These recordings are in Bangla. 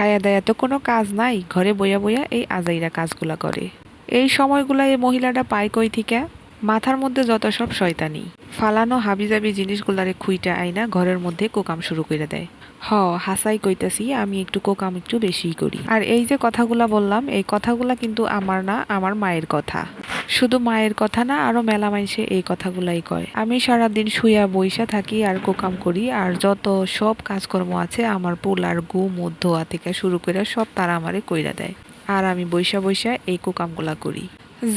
খায়া দেয়া তো কোনো কাজ নাই, ঘরে বইয়া বইয়া এই আজাইরা কাজগুলা করে। এই সময়গুলা এই মহিলাটা পায় কই থেকে? মাথার মধ্যে যত সব শয়তানি। ফালানো হাবিজাবি জিনিসগুলারে খুইটা আইনা ঘরের মধ্যে কোকাম শুরু করে দেয়। হ, হাসাই কইতাছি, আমি একটু কোকাম একটু বেশিই করি। আর এই যে কথাগুলা বললাম, এই কথাগুলা কিন্তু আমার না, আমার মায়ের কথা। শুধু মায়ের কথা না, আরও মেলা মাইসে এই কথাগুলাই কয়। আমি সারাদিন শুয়া বইসা থাকি আর কোকাম করি, আর যত সব কাজকর্ম আছে, আমার পোলার গু মধ্যয়া থেকে শুরু করে সব তারা আমারে কইরা দেয়। আর আমি বইসা বইসা এই কোকামগুলা করি।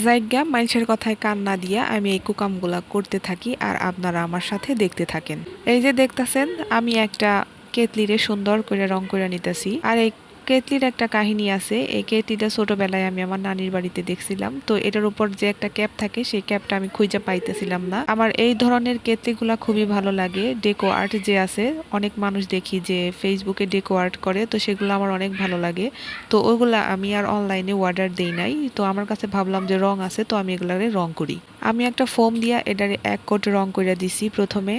জায়গা মানুষের কথায় কান না দিয়া আমি এই কুকামগুলা করতে থাকি, আর আপনারা আমার সাথে দেখতে থাকেন। এই যে দেখতাছেন, আমি একটা কেতলিরে সুন্দর করে রং করে নিতেছি। আর এই কেতলির একটা কাহিনী আছে, এই কেতলিটা ছোটবেলায় আমি আমার নানির বাড়িতে দেখছিলাম। তো এটার উপর যে একটা ক্যাপ থাকে, সেই ক্যাপটা আমি খুঁজে পাইতেছিলাম না। আমার এই ধরনের কেতলিগুলা খুবই ভালো লাগে। ডেকো আর্ট যে আছে, অনেক মানুষ দেখি যে ফেসবুকে ডেকো আর্ট করে, তো সেগুলো আমার অনেক ভালো লাগে। তো ওগুলা আমি আর অনলাইনে অর্ডার দেই নাই। তো আমার কাছে ভাবলাম যে রং আছে, তো আমি এগুলারে রং করি। আমি একটা ফোম দিয়া এটারে এক কোট রং করে দিছি প্রথমে।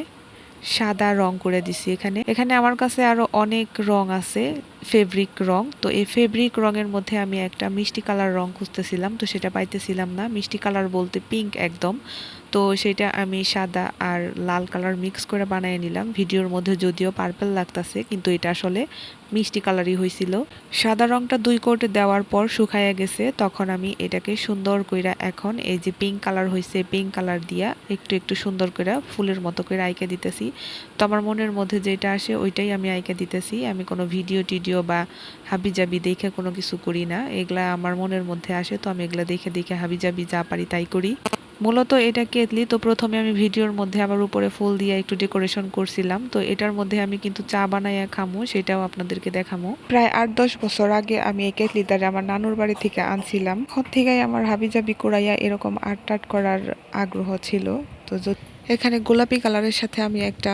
সাদা রং করে দিছি এখানে। এখানে আমার কাছে আরও অনেক রং আছে। ফেব্রিক রং। তো এই ফেব্রিক রঙের মধ্যে আমি একটা মিষ্টি কালার রং খুঁজতেছিলাম, তো সেটা পাইতেছিলাম না। মিষ্টি কালার বলতে পিঙ্ক একদম। তো সেটা আমি সাদা আর লাল কালার মিক্স করে বানিয়ে নিলাম। ভিডিওর মধ্যে যদিও পার্পেল লাগতাছে, কিন্তু এটা আসলে মিষ্টি কালারই হয়েছিল সাদা রংটা দুই কোটে দেওয়ার পর শুকাইয়া গেছে। তখন আমি এটাকে সুন্দর কইরা এখন এই যে পিঙ্ক কালার হয়েছে পিঙ্ক কালার দিয়া একটু একটু সুন্দর করে ফুলের মতো করে আইকে দিতেছি। তো আমার মনের মধ্যে যেটা আসে ওইটাই আমি আইকে দিতেছি। আমি কোনো ভিডিও টিডিও বা হাবিজাবি দেখে কোনো কিছু করি না। এগুলা আমার মনের মধ্যে আসে, তো আমি এগুলা দেখে দেখে হাবিজাবি যা পারি তাই করি। মূলত এটা কেতলি তো প্রথমে আমি ভিডিওর মধ্যে আবার উপরে ফুল দিয়ে একটু ডেকোরেশন করছিলাম। তো এটার মধ্যে আমি কিন্তু চা বানাইয়া খামো, সেটাও আপনাদেরকে দেখামো। প্রায় আট দশ বছর আগে আমি এই কেতলিটারে আমার নানুর বাড়ি থেকে আনছিলাম। তখন থেকেই আমার হাবি হাবিজাবি কুড়াইয়া এরকম আর্ট টার্ট করার আগ্রহ ছিল। তো এখানে গোলাপি কালারের সাথে আমি একটা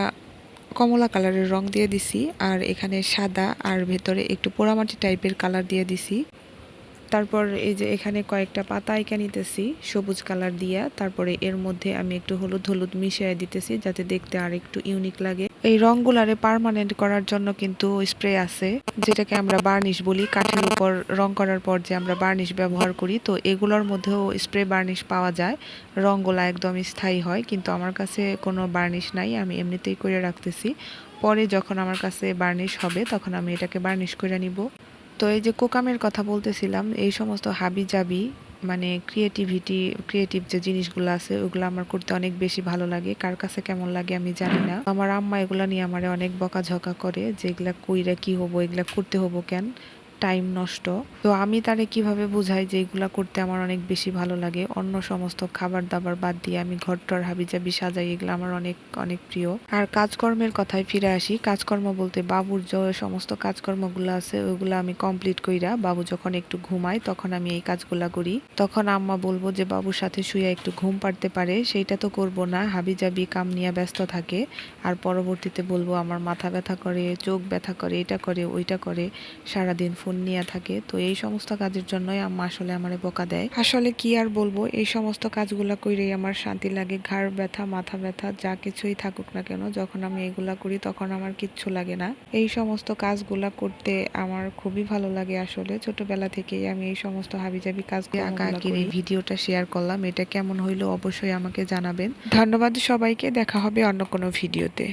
কমলা কালারের রং দিয়ে দিছি, আর এখানে সাদা, আর ভেতরে একটু পোড়ামাটি টাইপের কালার দিয়ে দিছি। তারপর এই যে এখানে কয়েকটা পাতা এঁকে নিতেছি, সবুজ কালার দিয়া। তারপরে এর মধ্যে আমি একটু হলুদ হলুদ মিশিয়ে দিতেছি, যাতে দেখতে আর একটু ইউনিক লাগে। এই রংগুলারে পার্মানেন্ট করার জন্য কিন্তু স্প্রে আছে, যেটাকে আমরা বার্নিশ বলি। কাঠের উপর রং করার পর যে আমরা বার্নিশ ব্যবহার করি, তো এগুলোর মধ্যেও স্প্রে বার্নিশ পাওয়া যায়। রংগুলা একদম স্থায়ী হয়, কিন্তু আমার কাছে কোনো বার্নিশ নাই, আমি এমনিতেই করে রাখতেছি। পরে যখন আমার কাছে বার্নিশ হবে, তখন আমি এটাকে বার্নিশ করে নিব। তো এই যে কোকামের কথা বলতেছিলাম, এই সমস্ত হাবি জাবি মানে ক্রিয়েটিভিটি ক্রিয়েটিভ যে জিনিসগুলো আছে, ওগুলো আমার করতে অনেক বেশি ভালো লাগে। কার কাছে কেমন লাগে আমি জানি না। আমার আম্মা এগুলো নিয়ে আমার অনেক বকাঝকা করে যে এগুলা কইরা কি হব, এগুলা করতে হব কেন? টাইম নষ্ট। তো আমি তারে কীভাবে বুঝাই যে এগুলা করতে আমার অনেক বেশি ভালো লাগে? অন্য সমস্ত খাবার দাবার বাদ দিয়ে আমি ঘর ঘরটর হাবিজাবি সাজাই, এগুলো আমার অনেক অনেক প্রিয়। আর কাজকর্মের কথায় ফিরে আসি, কাজকর্ম বলতে বাবুর যে সমস্ত কাজকর্মগুলো আছে, ওইগুলো আমি কমপ্লিট কইরা বাবু যখন একটু ঘুমায়, তখন আমি এই কাজগুলা করি। তখন আম্মা বলব যে, বাবুর সাথে শুয়ে একটু ঘুম পাড়তে পারে, সেইটা তো করব না, হাবিজাবি কাম নিয়ে ব্যস্ত থাকে। আর পরবর্তীতে বলব, আমার মাথা ব্যথা করে, চোখ ব্যথা করে, এটা করে, ওইটা করে, সারাদিন ফোন নিয়ে থাকে। তো এই সমস্ত কাজের জন্যই আম্মা আসলে আমারে বকা দেয়। আসলে কি আর বলব এই সমস্ত কাজগুলা কইরেই আমার শান্তি লাগে। ঘাড় ব্যথা মাথা ব্যথা যা কিছুই থাকুক না কেন যখন আমি এগুলা করি তখন আমার কিচ্ছু লাগে না। এই সমস্ত কাজগুলা করতে আমার খুবই ভালো লাগে আসলে। ছোটবেলা থেকেই আমি এই সমস্ত হাবিজাবি কাজ আঁকা আঁকির এই ভিডিওটা শেয়ার করলাম। এটা কেমন হইল অবশ্যই আমাকে জানাবেন। ধন্যবাদ সবাইকে। দেখা হবে অন্য কোনো ভিডিওতে।